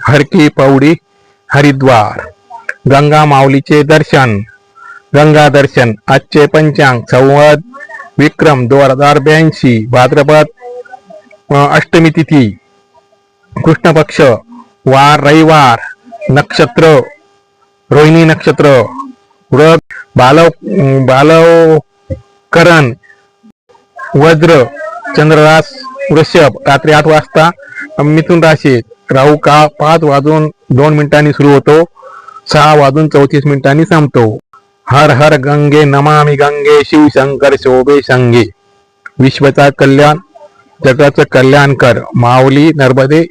हरकी पौडी हरिद्वार. गंगा माऊलीचे दर्शन. गंगा दर्शन आजचे पंचांग संवाद विक्रम दोन हजार ब्याऐंशी भाद्रपद अष्टमी तिथी. कृष्ण पक्ष वार रविवार नक्षत्र रोहिणी नक्षत्र व्रत बालव बालवकरण वज्र चंद्ररास वृषभ रात्री आठ वाजता मिथुन राशीत राहू का? पाच वाजून दोन मिनिटांनी सुरू होतो. सहा वाजून चौतीस मिनिटांनी संपतो. हर हर गंगे नमामि गंगे शिवशंकर शोभे संगे विश्वचा कल्याण जगाचं कल्याण कर. माऊली नर्मदे